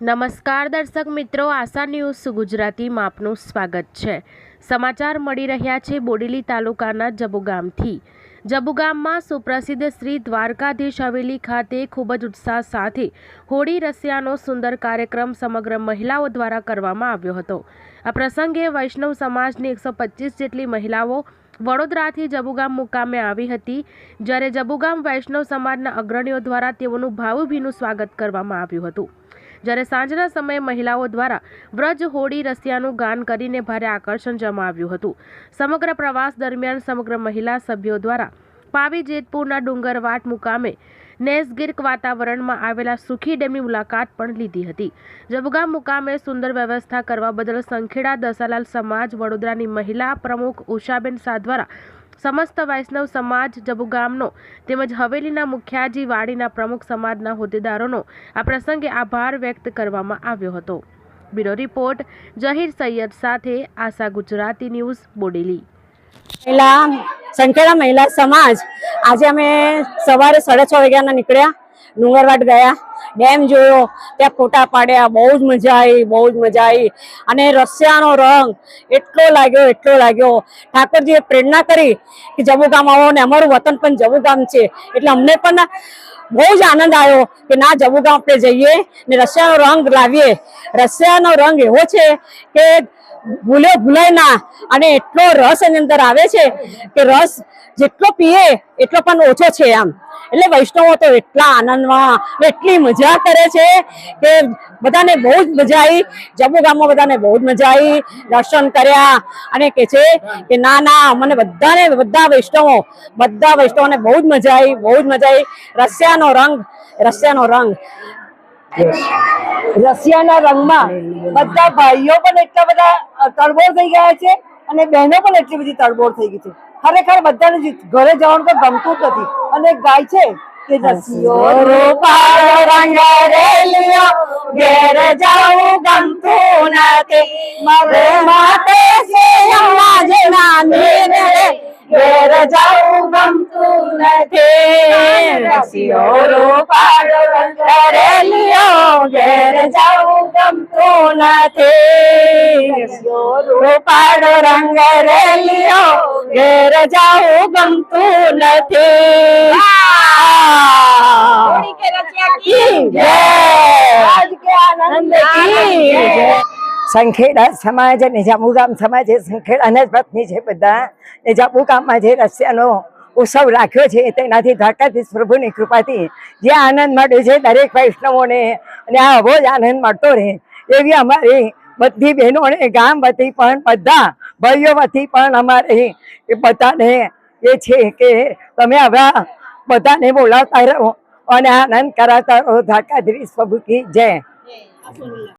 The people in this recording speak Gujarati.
નમસ્કાર દર્શક મિત્રો, આશા ન્યૂઝ ગુજરાતીમાં આપનું સ્વાગત છે. સમાચાર મળી રહ્યા છે બોડેલી તાલુકાના જબુગામથી. જબુગામમાં સુપ્રસિદ્ધ શ્રી દ્વારકાધીશ હવેલી ખાતે ખૂબ જ ઉત્સાહ સાથે હોળી રસિયાનો સુંદર કાર્યક્રમ સમગ્ર મહિલાઓ દ્વારા કરવામાં આવ્યો હતો. આ પ્રસંગે વૈષ્ણવ સમાજની એકસો જેટલી મહિલાઓ વડોદરાથી જબુગામ મુકામે આવી હતી. જ્યારે જબુગામ વૈષ્ણવ સમાજના અગ્રણીઓ દ્વારા તેઓનું ભાવભીનું સ્વાગત કરવામાં આવ્યું હતું. જ્યારે સાંજના સમયે મહિલાઓ દ્વારા વ્રજ હોળી રસિયાનું ગાન કરીને ભારે આકર્ષણ જમાવ્યું હતું. સમગ્ર પ્રવાસ દરમિયાન સમગ્ર મહિલા સભ્યો દ્વારા પાવી જેતપુરના ડુંગરવાટ મુકામે નેસગીર્ક વાતાવરણમાં આવેલા સુખી ડેમની મુલાકાત પણ લીધી હતી. જબગામ મુકામે સુંદર વ્યવસ્થા કરવા બદલ સંખેડા દસાલાલ સમાજ વડોદરાની મહિલા પ્રમુખ ઉષાબેન શાહ દ્વારા સમસ્ત વૈષ્ણવ સમાજ જબુગામનો તેમજ હવેલીના મુખ્યાજી વાડીના પ્રમુખ સમાજના હોદ્દેદારોનો આ પ્રસંગે આભાર વ્યક્ત કરવામાં આવ્યો હતો. બ્યુરો રિપોર્ટ, જહીર સૈયદ સાથે આશા ગુજરાતી ન્યૂઝ, બોડેલી. મહિલા, સંખેડા મહિલા સમાજ. આજે અમે સવારે સાડા છ વાગ્યાના નીકળ્યા, ડુંગરવાડ ગયા. ડેમ જોયો, ત્યાં ફોટા પાડ્યા, બહુ જ મજા આવી, બહુ જ મજા આવી. અને રશિયાનો રંગ એટલો લાગ્યો એટલો લાગ્યો. ઠાકોરજીએ પ્રેરણા કરી કે જબુ ગામ આવો ને અમારું વતન પણ જબુ ગામ છે. એટલે અમને પણ બહુ જ આનંદ આવ્યો કે ના જબુ ગામ આપણે જઈએ ને રશિયાનો રંગ લાવીએ. રશિયાનો રંગ એવો છે કે ભૂલે ભૂલાય ના. અને એટલો રસ એની અંદર આવે છે કે રસ જેટલો પીએ એટલો પણ ઓછો છે આમ. એટલે વૈષ્ણવો તો એટલા આનંદમાં એટલી મજા કરે છે કે બધાને બહુ જ મજા આવી. જમ્મુ ગામમાં બધાને બહુ જ મજા આવી. દર્શન કર્યા અને કે છે કે ના ના અમને બધાને બધા વૈષ્ણવો બધા વૈષ્ણવોને બહુ જ મજા આવી બહુ જ મજા આવી. રશિયાનો રંગ રશિયાનો રંગ. રશિયાના રંગમાં બધા ભાઈઓ પણ એટલા બધા તડબોળ થઈ ગયા છે અને બહેનો પણ એટલી બધી તડબોળ થઈ ગઈ છે. ખરેખર બધાને ઘરે જવાનું તો ગમતું નથી. અને ગાય છે કે ઘેર નથી. નથી રૂપાળો રંગ રેલીઓ ઘેર જાઉં ગમતું નથી. કી જય. આજ કે આનંદ કી જય. સંખેડા સમાજ અને જાંબુગામ સમાજ એ સંખેડાના જ પત્ની છે બધા. એ જાંબુગામમાં જે રશિયાનો ઉત્સવ રાખ્યો છે તેનાથી દ્વારકાધીશ પ્રભુની કૃપાથી જે આનંદ મળ્યો છે દરેક વૈષ્ણવોને. અને આવો જ આનંદ મળતો રહે. એવી અમારી બધી બહેનોને ગામ વતી પણ બધા ભાઈઓ વતી પણ અમારે એ બધાને એ છે કે તમે હવે બધાને બોલાવતા રહો અને આનંદ કરાવતા રહો. ધાકાધરી પ્રભુ કી જય.